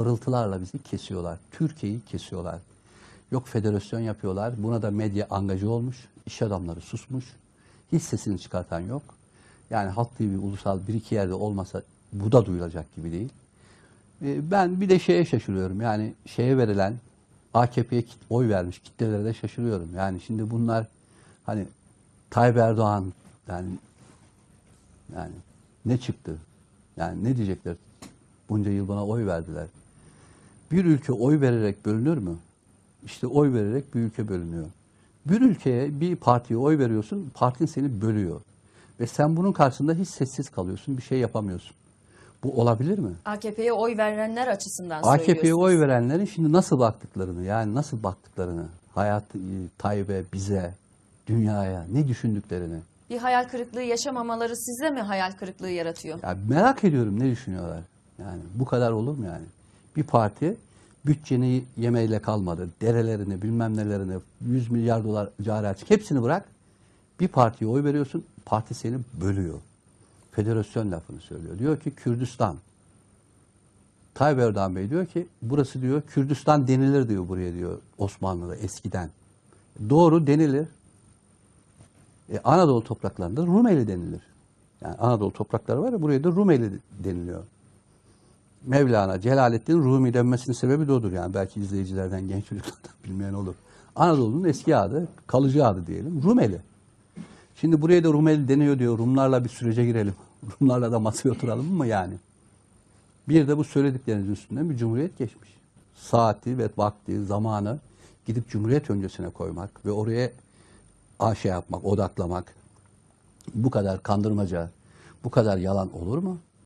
ırıltılarla bizi kesiyorlar. Türkiye'yi kesiyorlar. Yok federasyon yapıyorlar. Buna da medya angajı olmuş. İş adamları susmuş. Hiç sesini çıkartan yok. Yani Halk TV ulusal bir iki yerde olmasa bu da duyulacak gibi değil. E, Ben bir de şeye şaşırıyorum. Yani şeye verilen AKP'ye oy vermiş kitlelere de şaşırıyorum. Yani şimdi bunlar hani Tayyip Erdoğan yani yani ne çıktı? Yani ne diyecekler? Bunca yıl bana oy verdiler. Bir ülke oy vererek bölünür mü? İşte oy vererek bir ülke bölünüyor. Bir ülkeye, bir partiye oy veriyorsun, partin seni bölüyor. Ve sen bunun karşısında hiç sessiz kalıyorsun, bir şey yapamıyorsun. Bu olabilir mi? AKP'ye oy verenler açısından AKP'ye oy verenlerin şimdi nasıl baktıklarını, yani nasıl baktıklarını, hayat, Tayyip'e, bize, dünyaya, ne düşündüklerini. Bir hayal kırıklığı yaşamamaları sizde mi hayal kırıklığı yaratıyor? Ya merak ediyorum ne düşünüyorlar. Yani bu kadar olur mu yani? Bir parti bütçeni yemeyle kalmadı. Derelerini, bilmem nelerini, 100 milyar dolar cari açık hepsini bırak. Bir partiye oy veriyorsun, parti seni bölüyor. Federasyon lafını söylüyor. Diyor ki Kürdistan. Tayyip Erdoğan Bey diyor ki burası diyor Kürdistan denilir diyor buraya diyor Osmanlı'da eskiden. Doğru denilir. E, Anadolu topraklarında Rumeli denilir. Yani Anadolu toprakları var ya buraya da Rumeli deniliyor. Mevlana, Celaleddin Rumi denmesinin sebebi de odur. Yani belki izleyicilerden, genç çocuklardan bilmeyen olur. Anadolu'nun eski adı, kalıcı adı diyelim, Rumeli. Şimdi buraya da Rumeli deniyor diyor. Rumlarla bir sürece girelim. Rumlarla da masaya oturalım mı yani? Bir de bu söylediklerinizin üstünden bir cumhuriyet geçmiş. Saati ve vakti, zamanı gidip cumhuriyet öncesine koymak ve oraya şey yapmak, odaklamak bu kadar kandırmaca, bu kadar yalan olur mu?